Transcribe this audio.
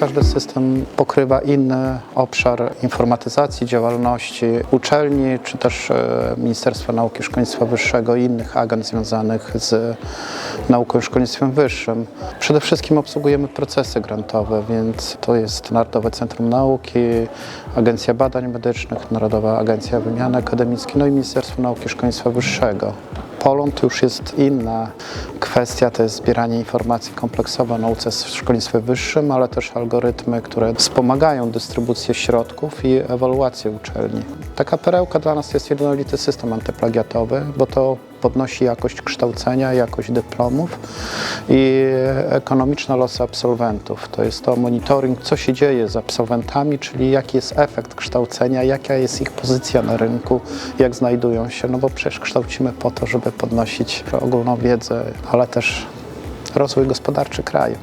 każdy system pokrywa inny obszar informatyzacji, działalności uczelni, czy też e, Ministerstwa Nauki i Szkolnictwa Wyższego i innych agent związanych z nauką i szkolnictwem wyższym. Przede wszystkim obsługujemy procesy grantowe, więc to jest Narodowe Centrum Nauki, Agencja Badań Medycznych, Narodowa Agencja Wymiany Akademickiej, no i Ministerstwo Nauki i Szkolnictwa Wyższego. Polon to już jest inna kwestia, to jest zbieranie informacji kompleksowe o nauce w szkolnictwie wyższym, ale też algorytmy, które wspomagają dystrybucję środków i ewaluację uczelni. Taka perełka dla nas jest jednolity system antyplagiatowy, bo to podnosi jakość kształcenia, jakość dyplomów i ekonomiczne losy absolwentów. To jest to monitoring, co się dzieje z absolwentami, czyli jaki jest efekt kształcenia, jaka jest ich pozycja na rynku, jak znajdują się, no bo przecież kształcimy po to, żeby podnosić ogólną wiedzę, ale też rozwój gospodarczy kraju.